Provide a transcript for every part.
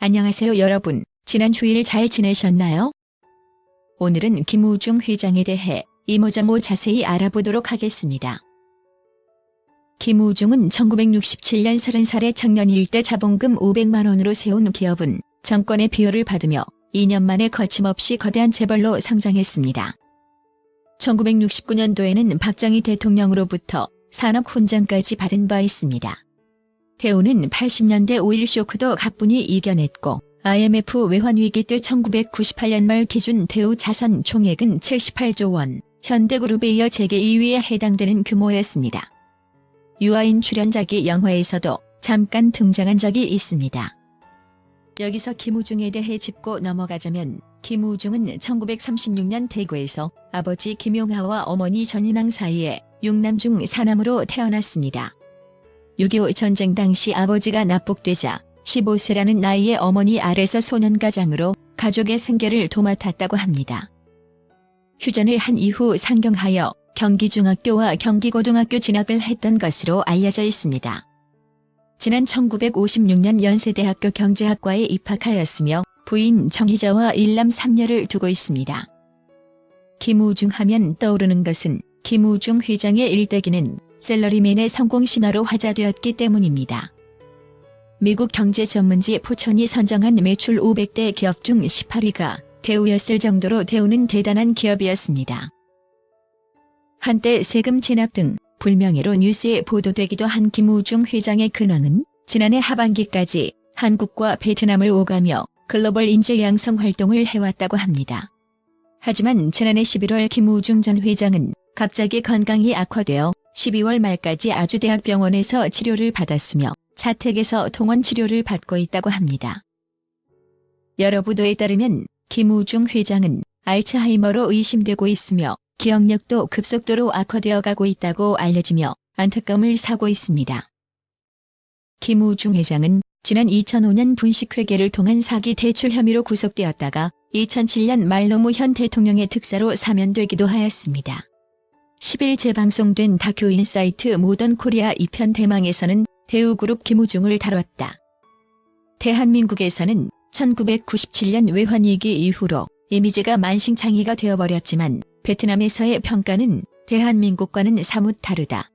안녕하세요 여러분. 지난 주일 잘 지내셨나요? 오늘은 김우중 회장에 대해 이모저모 자세히 알아보도록 하겠습니다. 김우중은 1967년 30살의 청년일 때 자본금 500만 원으로 세운 기업은 정권의 비호를 받으며 2년 만에 거침없이 거대한 재벌로 성장했습니다. 1969년도에는 박정희 대통령으로부터 산업 훈장까지 받은 바 있습니다. 대우는 80년대 오일 쇼크도 가뿐히 이겨냈고 IMF 외환위기 때 1998년 말 기준 대우 자산 총액은 78조 원, 현대그룹에 이어 재계 2위에 해당되는 규모였습니다. 유아인 출연작이 영화에서도 잠깐 등장한 적이 있습니다. 여기서 김우중에 대해 짚고 넘어가자면 김우중은 1936년 대구에서 아버지 김용하와 어머니 전인왕 사이에 6남 중 4남으로 태어났습니다. 6.25 전쟁 당시 아버지가 납북되자 15세라는 나이에 어머니 아래서 소년가장으로 가족의 생계를 도맡았다고 합니다. 휴전을 한 이후 상경하여 경기중학교와 경기고등학교 진학을 했던 것으로 알려져 있습니다. 지난 1956년 연세대학교 경제학과에 입학하였으며 부인 정희자와 일남 3녀를 두고 있습니다. 김우중 하면 떠오르는 것은 김우중 회장의 일대기는 셀러리맨의 성공 신화로 화제되었기 때문입니다. 미국 경제 전문지 포천이 선정한 매출 500대 기업 중 18위가 대우였을 정도로 대우는 대단한 기업이었습니다. 한때 세금 체납 등 불명예로 뉴스에 보도되기도 한 김우중 회장의 근황은 지난해 하반기까지 한국과 베트남을 오가며 글로벌 인재 양성 활동을 해왔다고 합니다. 하지만 지난해 11월 김우중 전 회장은 갑자기 건강이 악화되어 12월 말까지 아주대학병원에서 치료를 받았으며 자택에서 통원 치료를 받고 있다고 합니다. 여러 보도에 따르면 김우중 회장은 알츠하이머로 의심되고 있으며 기억력도 급속도로 악화되어 가고 있다고 알려지며 안타까움을 사고 있습니다. 김우중 회장은 지난 2005년 분식회계를 통한 사기 대출 혐의로 구속되었다가 2007년 말 노무현 대통령의 특사로 사면되기도 하였습니다. 10일 재방송된 다큐 인사이트 모던 코리아 2편 대망에서는 대우그룹 김우중을 다뤘다. 대한민국에서는 1997년 외환위기 이후로 이미지가 만신창이가 되어버렸지만 베트남에서의 평가는 대한민국과는 사뭇 다르다.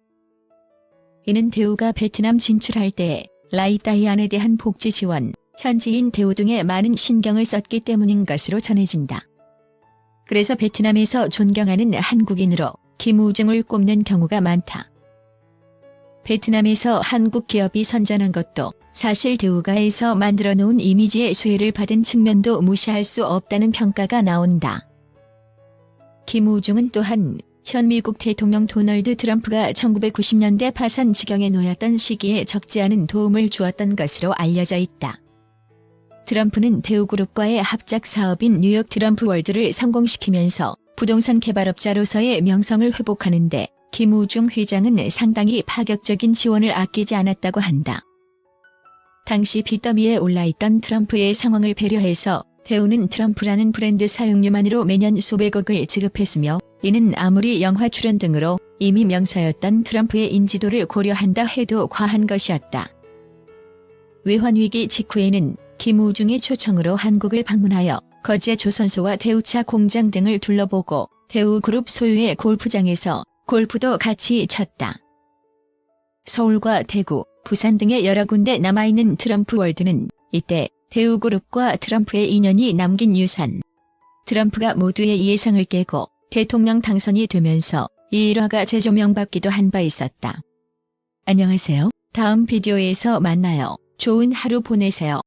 이는 대우가 베트남 진출할 때 라이따이안에 대한 복지 지원, 현지인 대우 등에 많은 신경을 썼기 때문인 것으로 전해진다. 그래서 베트남에서 존경하는 한국인으로 김우중을 꼽는 경우가 많다. 베트남에서 한국 기업이 선전한 것도 사실 대우가에서 만들어 놓은 이미지의 수혜를 받은 측면도 무시할 수 없다는 평가가 나온다. 김우중은 또한 현 미국 대통령 도널드 트럼프가 1990년대 파산 지경에 놓였던 시기에 적지 않은 도움을 주었던 것으로 알려져 있다. 트럼프는 대우그룹과의 합작 사업인 뉴욕 트럼프 월드를 성공시키면서 부동산 개발업자로서의 명성을 회복하는데 김우중 회장은 상당히 파격적인 지원을 아끼지 않았다고 한다. 당시 빚더미에 올라있던 트럼프의 상황을 배려해서 대우는 트럼프라는 브랜드 사용료만으로 매년 수백억을 지급했으며 이는 아무리 영화 출연 등으로 이미 명사였던 트럼프의 인지도를 고려한다 해도 과한 것이었다. 외환위기 직후에는 김우중의 초청으로 한국을 방문하여 거제 조선소와 대우차 공장 등을 둘러보고 대우그룹 소유의 골프장에서 골프도 같이 쳤다. 서울과 대구, 부산 등의 여러 군데 남아있는 트럼프 월드는 이때 대우그룹과 트럼프의 인연이 남긴 유산. 트럼프가 모두의 예상을 깨고 대통령 당선이 되면서 이 일화가 재조명받기도 한 바 있었다. 안녕하세요. 다음 비디오에서 만나요. 좋은 하루 보내세요.